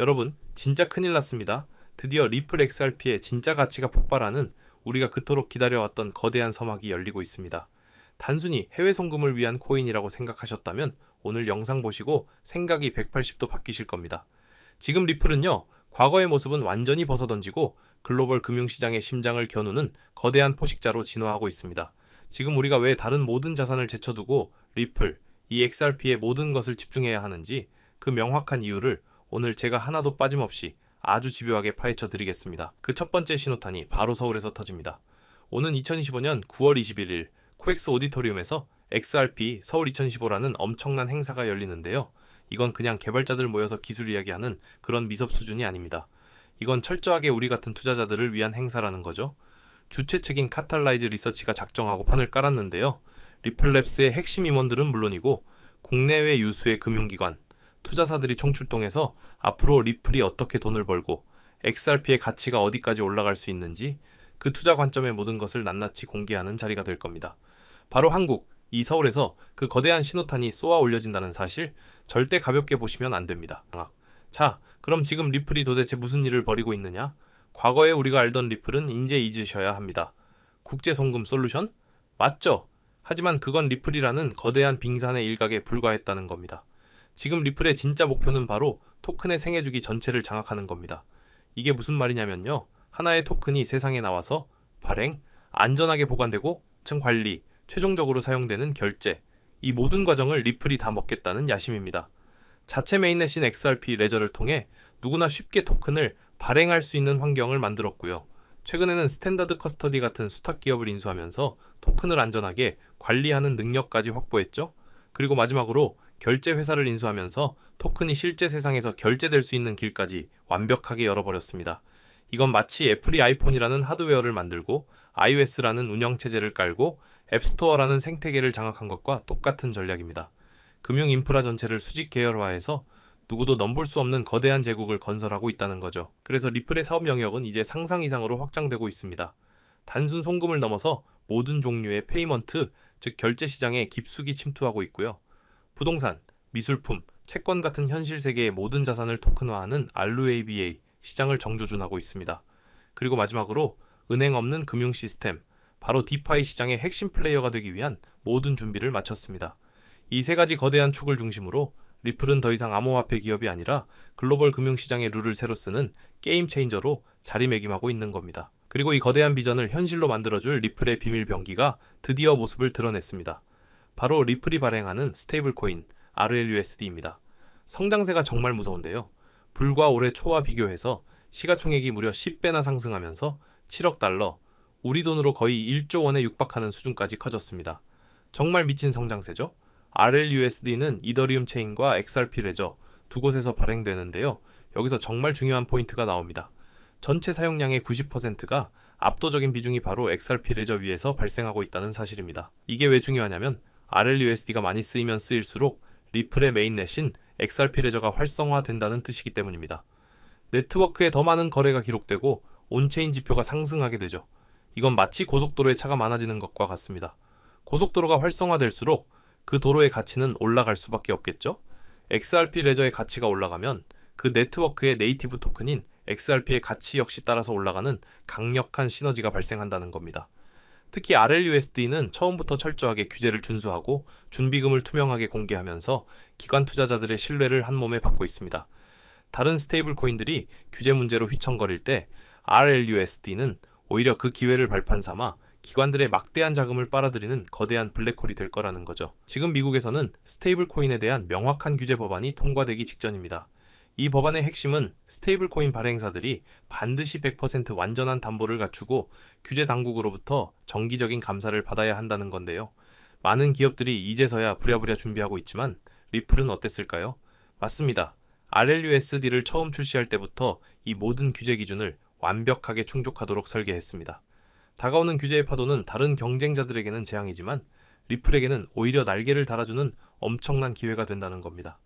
여러분, 진짜 큰일 났습니다. 드디어 리플 XRP의 진짜 가치가 폭발하는 우리가 그토록 기다려왔던 거대한 서막이 열리고 있습니다. 단순히 해외 송금을 위한 코인이라고 생각하셨다면 오늘 영상 보시고 생각이 180도 바뀌실 겁니다. 지금 리플은요, 과거의 모습은 완전히 벗어던지고 글로벌 금융시장의 심장을 겨누는 거대한 포식자로 진화하고 있습니다. 지금 우리가 왜 다른 모든 자산을 제쳐두고 리플, 이 XRP의 모든 것을 집중해야 하는지 그 명확한 이유를 오늘 제가 하나도 빠짐없이 아주 집요하게 파헤쳐 드리겠습니다. 그 첫 번째 신호탄이 바로 서울에서 터집니다. 오는 2025년 9월 21일 코엑스 오디토리움에서 XRP 서울 2015라는 엄청난 행사가 열리는데요. 이건 그냥 개발자들 모여서 기술 이야기하는 그런 미섭 수준이 아닙니다. 이건 철저하게 우리 같은 투자자들을 위한 행사라는 거죠. 주최 측인 카탈라이즈 리서치가 작정하고 판을 깔았는데요. 리플랩스의 핵심 임원들은 물론이고 국내외 유수의 금융기관, 투자사들이 총출동해서 앞으로 리플이 어떻게 돈을 벌고 XRP의 가치가 어디까지 올라갈 수 있는지 그 투자 관점의 모든 것을 낱낱이 공개하는 자리가 될 겁니다. 바로 한국, 이 서울에서 그 거대한 신호탄이 쏘아 올려진다는 사실 절대 가볍게 보시면 안 됩니다. 자, 그럼 지금 리플이 도대체 무슨 일을 벌이고 있느냐? 과거에 우리가 알던 리플은 인제 잊으셔야 합니다. 국제 송금 솔루션? 맞죠? 하지만 그건 리플이라는 거대한 빙산의 일각에 불과했다는 겁니다. 지금 리플의 진짜 목표는 바로 토큰의 생애주기 전체를 장악하는 겁니다. 이게 무슨 말이냐면요. 하나의 토큰이 세상에 나와서 발행, 안전하게 보관되고 층 관리, 최종적으로 사용되는 결제, 이 모든 과정을 리플이 다 먹겠다는 야심입니다. 자체 메인넷인 XRP 레저를 통해 누구나 쉽게 토큰을 발행할 수 있는 환경을 만들었고요. 최근에는 스탠다드 커스터디 같은 수탁 기업을 인수하면서 토큰을 안전하게 관리하는 능력까지 확보했죠. 그리고 마지막으로 결제 회사를 인수하면서 토큰이 실제 세상에서 결제될 수 있는 길까지 완벽하게 열어버렸습니다. 이건 마치 애플이 아이폰이라는 하드웨어를 만들고 iOS라는 운영체제를 깔고 앱스토어라는 생태계를 장악한 것과 똑같은 전략입니다. 금융 인프라 전체를 수직 계열화해서 누구도 넘볼 수 없는 거대한 제국을 건설하고 있다는 거죠. 그래서 리플의 사업 영역은 이제 상상 이상으로 확장되고 있습니다. 단순 송금을 넘어서 모든 종류의 페이먼트, 즉 결제 시장에 깊숙이 침투하고 있고요. 부동산, 미술품, 채권 같은 현실 세계의 모든 자산을 토큰화하는 RWABA 시장을 정조준하고 있습니다. 그리고 마지막으로 은행 없는 금융 시스템, 바로 디파이 시장의 핵심 플레이어가 되기 위한 모든 준비를 마쳤습니다. 이 세 가지 거대한 축을 중심으로 리플은 더 이상 암호화폐 기업이 아니라 글로벌 금융시장의 룰을 새로 쓰는 게임 체인저로 자리매김하고 있는 겁니다. 그리고 이 거대한 비전을 현실로 만들어줄 리플의 비밀 병기가 드디어 모습을 드러냈습니다. 바로 리플이 발행하는 스테이블 코인 RLUSD입니다. 성장세가 정말 무서운데요. 불과 올해 초와 비교해서 시가총액이 무려 10배나 상승하면서 7억 달러, 우리 돈으로 거의 1조 원에 육박하는 수준까지 커졌습니다. 정말 미친 성장세죠? RLUSD는 이더리움 체인과 XRP 레저 두 곳에서 발행되는데요. 여기서 정말 중요한 포인트가 나옵니다. 전체 사용량의 90%가 압도적인 비중이 바로 XRP 레저 위에서 발생하고 있다는 사실입니다. 이게 왜 중요하냐면 RLUSD가 많이 쓰이면 쓰일수록 리플의 메인넷인 XRP 레저가 활성화된다는 뜻이기 때문입니다. 네트워크에 더 많은 거래가 기록되고 온체인 지표가 상승하게 되죠. 이건 마치 고속도로에 차가 많아지는 것과 같습니다. 고속도로가 활성화될수록 그 도로의 가치는 올라갈 수밖에 없겠죠? XRP 레저의 가치가 올라가면 그 네트워크의 네이티브 토큰인 XRP의 가치 역시 따라서 올라가는 강력한 시너지가 발생한다는 겁니다. 특히 RLUSD는 처음부터 철저하게 규제를 준수하고 준비금을 투명하게 공개하면서 기관 투자자들의 신뢰를 한 몸에 받고 있습니다. 다른 스테이블 코인들이 규제 문제로 휘청거릴 때 RLUSD는 오히려 그 기회를 발판 삼아 기관들의 막대한 자금을 빨아들이는 거대한 블랙홀이 될 거라는 거죠. 지금 미국에서는 스테이블 코인에 대한 명확한 규제 법안이 통과되기 직전입니다. 이 법안의 핵심은 스테이블 코인 발행사들이 반드시 100% 완전한 담보를 갖추고 규제 당국으로부터 정기적인 감사를 받아야 한다는 건데요. 많은 기업들이 이제서야 부랴부랴 준비하고 있지만 리플은 어땠을까요? 맞습니다. RLUSD를 처음 출시할 때부터 이 모든 규제 기준을 완벽하게 충족하도록 설계했습니다. 다가오는 규제의 파도는 다른 경쟁자들에게는 재앙이지만 리플에게는 오히려 날개를 달아주는 엄청난 기회가 된다는 겁니다.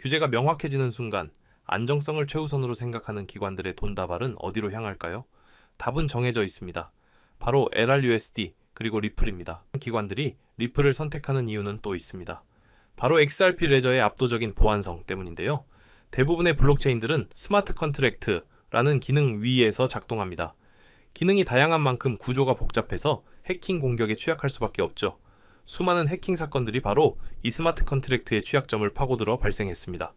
규제가 명확해지는 순간 안정성을 최우선으로 생각하는 기관들의 돈 다발은 어디로 향할까요? 답은 정해져 있습니다. 바로 LRUSD 그리고 리플입니다. 기관들이 리플을 선택하는 이유는 또 있습니다. 바로 XRP 레저의 압도적인 보안성 때문인데요. 대부분의 블록체인들은 스마트 컨트랙트라는 기능 위에서 작동합니다. 기능이 다양한 만큼 구조가 복잡해서 해킹 공격에 취약할 수밖에 없죠. 수많은 해킹 사건들이 바로 이 스마트 컨트랙트의 취약점을 파고들어 발생했습니다.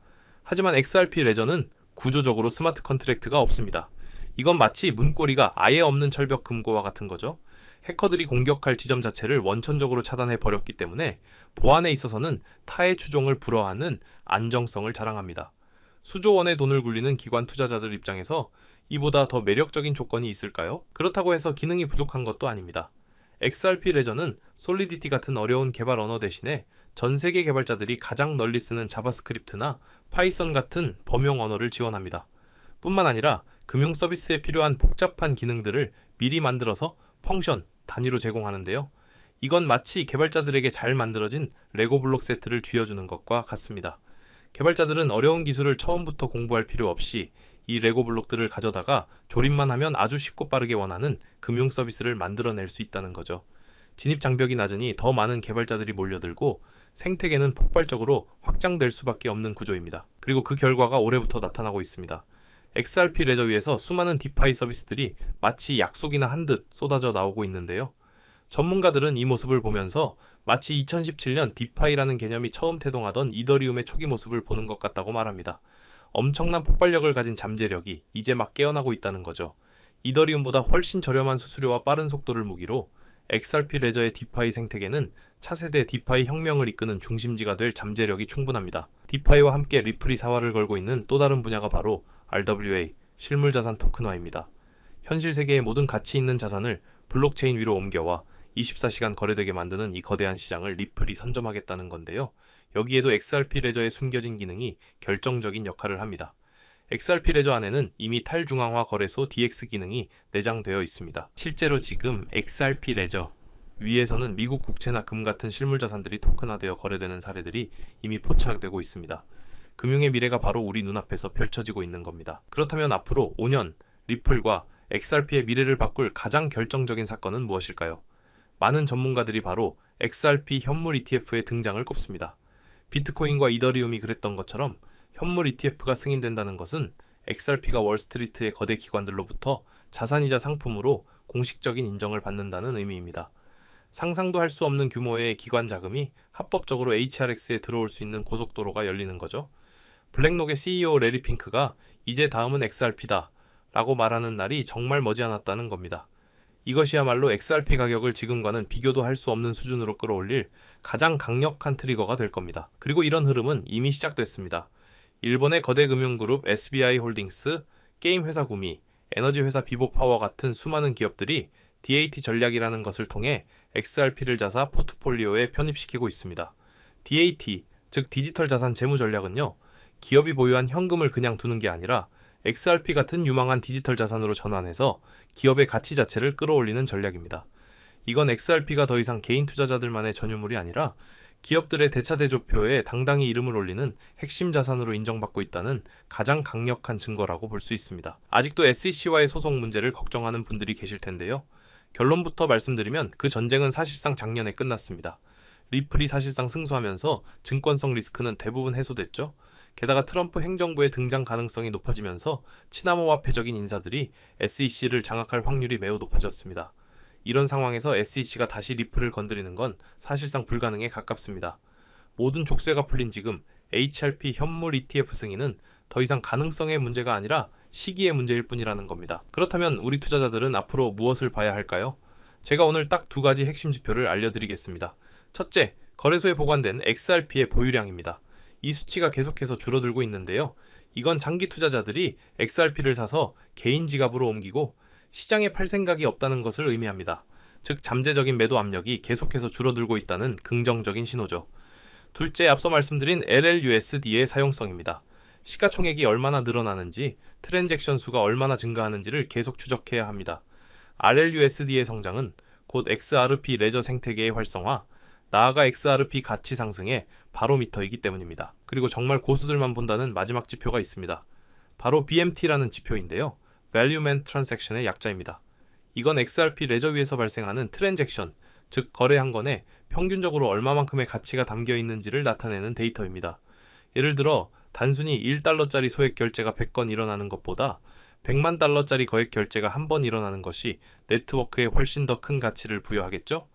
하지만 XRP 레저는 구조적으로 스마트 컨트랙트가 없습니다. 이건 마치 문고리가 아예 없는 철벽 금고와 같은 거죠. 해커들이 공격할 지점 자체를 원천적으로 차단해 버렸기 때문에 보안에 있어서는 타의 추종을 불허하는 안정성을 자랑합니다. 수조 원의 돈을 굴리는 기관 투자자들 입장에서 이보다 더 매력적인 조건이 있을까요? 그렇다고 해서 기능이 부족한 것도 아닙니다. XRP 레저는 솔리디티 같은 어려운 개발 언어 대신에 전 세계 개발자들이 가장 널리 쓰는 자바스크립트나 파이썬 같은 범용 언어를 지원합니다. 뿐만 아니라 금융 서비스에 필요한 복잡한 기능들을 미리 만들어서 펑션, 단위로 제공하는데요. 이건 마치 개발자들에게 잘 만들어진 레고 블록 세트를 쥐어주는 것과 같습니다. 개발자들은 어려운 기술을 처음부터 공부할 필요 없이 이 레고 블록들을 가져다가 조립만 하면 아주 쉽고 빠르게 원하는 금융 서비스를 만들어낼 수 있다는 거죠. 진입 장벽이 낮으니 더 많은 개발자들이 몰려들고 생태계는 폭발적으로 확장될 수밖에 없는 구조입니다. 그리고 그 결과가 올해부터 나타나고 있습니다. XRP 레저 위에서 수많은 디파이 서비스들이 마치 약속이나 한 듯 쏟아져 나오고 있는데요. 전문가들은 이 모습을 보면서 마치 2017년 디파이라는 개념이 처음 태동하던 이더리움의 초기 모습을 보는 것 같다고 말합니다. 엄청난 폭발력을 가진 잠재력이 이제 막 깨어나고 있다는 거죠. 이더리움보다 훨씬 저렴한 수수료와 빠른 속도를 무기로 XRP 레저의 디파이 생태계는 차세대 디파이 혁명을 이끄는 중심지가 될 잠재력이 충분합니다. 디파이와 함께 리플이 사활을 걸고 있는 또 다른 분야가 바로 RWA, 실물자산 토큰화입니다. 현실 세계의 모든 가치 있는 자산을 블록체인 위로 옮겨와 24시간 거래되게 만드는 이 거대한 시장을 리플이 선점하겠다는 건데요. 여기에도 XRP 레저의 숨겨진 기능이 결정적인 역할을 합니다. XRP 레저 안에는 이미 탈중앙화 거래소 DX 기능이 내장되어 있습니다. 실제로 지금 XRP 레저 위에서는 미국 국채나 금 같은 실물 자산들이 토큰화되어 거래되는 사례들이 이미 포착되고 있습니다. 금융의 미래가 바로 우리 눈앞에서 펼쳐지고 있는 겁니다. 그렇다면 앞으로 5년 리플과 XRP의 미래를 바꿀 가장 결정적인 사건은 무엇일까요? 많은 전문가들이 바로 XRP 현물 ETF의 등장을 꼽습니다. 비트코인과 이더리움이 그랬던 것처럼 현물 ETF가 승인된다는 것은 XRP가 월스트리트의 거대 기관들로부터 자산이자 상품으로 공식적인 인정을 받는다는 의미입니다. 상상도 할 수 없는 규모의 기관 자금이 합법적으로 HRX에 들어올 수 있는 고속도로가 열리는 거죠. 블랙록의 CEO 레리 핑크가 이제 다음은 XRP다 라고 말하는 날이 정말 머지않았다는 겁니다. 이것이야말로 XRP 가격을 지금과는 비교도 할 수 없는 수준으로 끌어올릴 가장 강력한 트리거가 될 겁니다. 그리고 이런 흐름은 이미 시작됐습니다. 일본의 거대 금융그룹 SBI 홀딩스, 게임 회사 구미, 에너지 회사 비보파워 같은 수많은 기업들이 DAT 전략이라는 것을 통해 XRP를 자사 포트폴리오에 편입시키고 있습니다. DAT, 즉 디지털 자산 재무 전략은요. 기업이 보유한 현금을 그냥 두는 게 아니라 XRP 같은 유망한 디지털 자산으로 전환해서 기업의 가치 자체를 끌어올리는 전략입니다. 이건 XRP가 더 이상 개인 투자자들만의 전유물이 아니라 기업들의 대차대조표에 당당히 이름을 올리는 핵심 자산으로 인정받고 있다는 가장 강력한 증거라고 볼 수 있습니다. 아직도 SEC와의 소송 문제를 걱정하는 분들이 계실 텐데요. 결론부터 말씀드리면 그 전쟁은 사실상 작년에 끝났습니다. 리플이 사실상 승소하면서 증권성 리스크는 대부분 해소됐죠. 게다가 트럼프 행정부의 등장 가능성이 높아지면서 친암호화폐적인 인사들이 SEC를 장악할 확률이 매우 높아졌습니다. 이런 상황에서 SEC가 다시 리플을 건드리는 건 사실상 불가능에 가깝습니다. 모든 족쇄가 풀린 지금 HRP 현물 ETF 승인은 더 이상 가능성의 문제가 아니라 시기의 문제일 뿐이라는 겁니다. 그렇다면 우리 투자자들은 앞으로 무엇을 봐야 할까요? 제가 오늘 딱 두 가지 핵심 지표를 알려드리겠습니다. 첫째, 거래소에 보관된 XRP의 보유량입니다. 이 수치가 계속해서 줄어들고 있는데요. 이건 장기 투자자들이 XRP를 사서 개인 지갑으로 옮기고 시장에 팔 생각이 없다는 것을 의미합니다. 즉 잠재적인 매도 압력이 계속해서 줄어들고 있다는 긍정적인 신호죠. 둘째 앞서 말씀드린 LLUSD의 사용성입니다. 시가총액이 얼마나 늘어나는지, 트랜잭션 수가 얼마나 증가하는지를 계속 추적해야 합니다. RLUSD의 성장은 곧 XRP 레저 생태계의 활성화, 나아가 XRP 가치 상승의 바로미터이기 때문입니다. 그리고 정말 고수들만 본다는 마지막 지표가 있습니다. 바로 BMT라는 지표인데요. Value Man Transaction의 약자입니다. 이건 XRP 레저 위에서 발생하는 트랜잭션, 즉 거래 한 건에 평균적으로 얼마만큼의 가치가 담겨 있는지를 나타내는 데이터입니다. 예를 들어 단순히 1달러짜리 소액 결제가 100건 일어나는 것보다 100만 달러짜리 거액 결제가 한 번 일어나는 것이 네트워크에 훨씬 더 큰 가치를 부여하겠죠?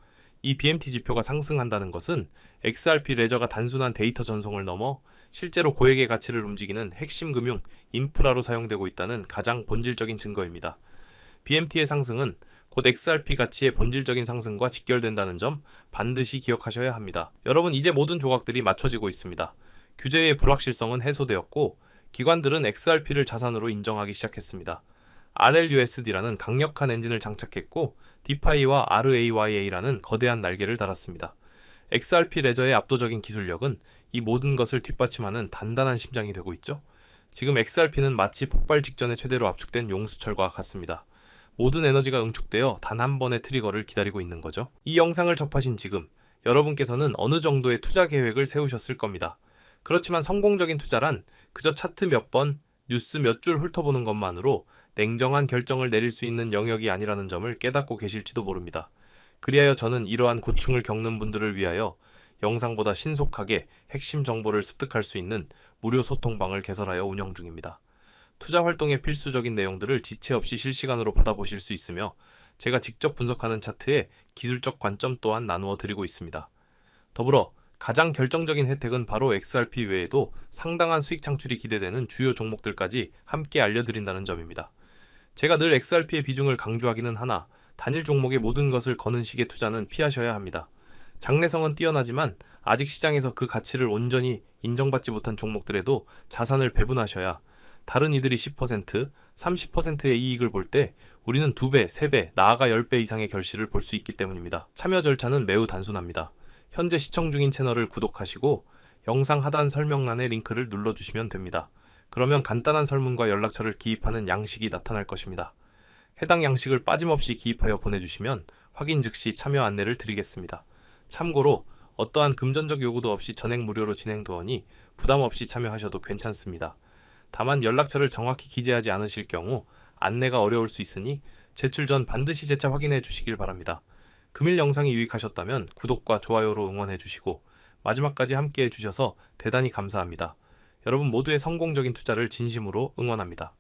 이 BMT 지표가 상승한다는 것은 XRP 레저가 단순한 데이터 전송을 넘어 실제로 고액의 가치를 움직이는 핵심 금융 인프라로 사용되고 있다는 가장 본질적인 증거입니다. BMT의 상승은 곧 XRP 가치의 본질적인 상승과 직결된다는 점 반드시 기억하셔야 합니다. 여러분 이제 모든 조각들이 맞춰지고 있습니다. 규제의 불확실성은 해소되었고 기관들은 XRP를 자산으로 인정하기 시작했습니다. RLUSD라는 강력한 엔진을 장착했고 디파이와 RAYA라는 거대한 날개를 달았습니다. XRP 레저의 압도적인 기술력은 이 모든 것을 뒷받침하는 단단한 심장이 되고 있죠. 지금 XRP는 마치 폭발 직전에 최대로 압축된 용수철과 같습니다. 모든 에너지가 응축되어 단 한 번의 트리거를 기다리고 있는 거죠. 이 영상을 접하신 지금 여러분께서는 어느 정도의 투자 계획을 세우셨을 겁니다. 그렇지만 성공적인 투자란 그저 차트 몇 번, 뉴스 몇 줄 훑어보는 것만으로 냉정한 결정을 내릴 수 있는 영역이 아니라는 점을 깨닫고 계실지도 모릅니다. 그리하여 저는 이러한 고충을 겪는 분들을 위하여 영상보다 신속하게 핵심 정보를 습득할 수 있는 무료 소통방을 개설하여 운영 중입니다. 투자 활동에 필수적인 내용들을 지체 없이 실시간으로 받아보실 수 있으며 제가 직접 분석하는 차트에 기술적 관점 또한 나누어 드리고 있습니다. 더불어 가장 결정적인 혜택은 바로 XRP 외에도 상당한 수익 창출이 기대되는 주요 종목들까지 함께 알려드린다는 점입니다. 제가 늘 XRP의 비중을 강조하기는 하나 단일 종목의 모든 것을 거는 식의 투자는 피하셔야 합니다. 장래성은 뛰어나지만 아직 시장에서 그 가치를 온전히 인정받지 못한 종목들에도 자산을 배분하셔야 다른 이들이 10%, 30%의 이익을 볼 때 우리는 2배, 3배, 나아가 10배 이상의 결실을 볼 수 있기 때문입니다. 참여 절차는 매우 단순합니다. 현재 시청 중인 채널을 구독하시고 영상 하단 설명란의 링크를 눌러주시면 됩니다. 그러면 간단한 설문과 연락처를 기입하는 양식이 나타날 것입니다. 해당 양식을 빠짐없이 기입하여 보내주시면 확인 즉시 참여 안내를 드리겠습니다. 참고로 어떠한 금전적 요구도 없이 전액 무료로 진행되오니 부담 없이 참여하셔도 괜찮습니다. 다만 연락처를 정확히 기재하지 않으실 경우 안내가 어려울 수 있으니 제출 전 반드시 재차 확인해 주시길 바랍니다. 금일 영상이 유익하셨다면 구독과 좋아요로 응원해 주시고 마지막까지 함께 해 주셔서 대단히 감사합니다. 여러분 모두의 성공적인 투자를 진심으로 응원합니다.